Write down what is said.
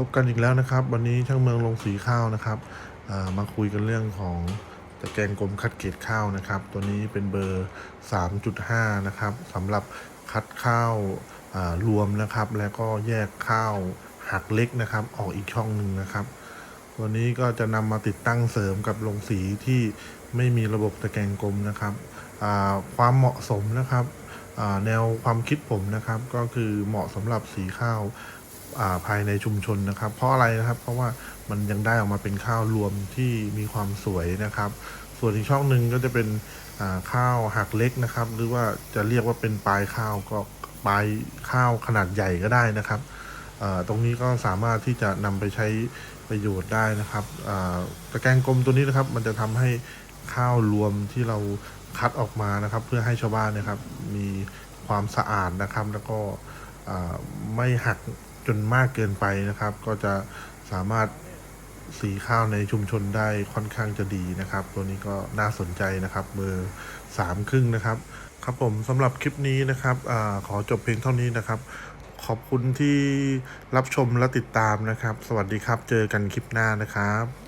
พบกันอีกแล้วนะครับ วันนี้ช่างเมืองลงสีข้าวนะครับามาคุยกันเรื่องของตะแกรงกลมคัดเกรดข้าวนะครับ ตัวนี้เป็นเบอร์ 3.5 นะครับสำหรับคัดข้าวารวมนะครับ แล้วก็แยกข้าวหักเล็กนะครับ ออกอีกช่องหนึ่งนะครับ ตัวนี้ก็จะนำมาติดตั้งเสริมกับลงสีที่ไม่มีระบบตะแกรงกลมนะครับความเหมาะสมนะครับแนวความคิดผมนะครับก็คือเหมาะสำหรับสีข้าว ภายในชุมชนนะครับ เพราะอะไรนะครับ เพราะว่ามันยังได้ออกมาเป็นข้าวรวมที่มีความสวยนะครับ ส่วนอีกช่องหนึ่งก็จะเป็นข้าวหักเล็กนะครับ หรือว่าจะเรียกว่าเป็นปลายข้าวก็ปลายข้าวขนาดใหญ่ก็ได้นะครับตรงนี้ก็สามารถที่จะนำไปใช้ประโยชน์ได้นะครับตะแกรงกลมตัวนี้นะครับ มันจะทำให้ข้าวรวมที่เราคัดออกมานะครับ เพื่อให้ชาวบ้านนะครับ มีความสะอาดนะครับ แล้วก็ไม่หัก จนมากเกินไปนะครับ ก็จะสามารถสีข้าวในชุมชนได้ค่อนข้างจะดีนะครับ ตัวนี้ก็น่าสนใจนะครับเบอร์สามครึ่งนะครับ ครับผมสำหรับคลิปนี้นะครับอขอจบเพียงเท่านี้นะครับ ขอบคุณที่รับชมและติดตามนะครับ สวัสดีครับ เจอกันคลิปหน้านะครับ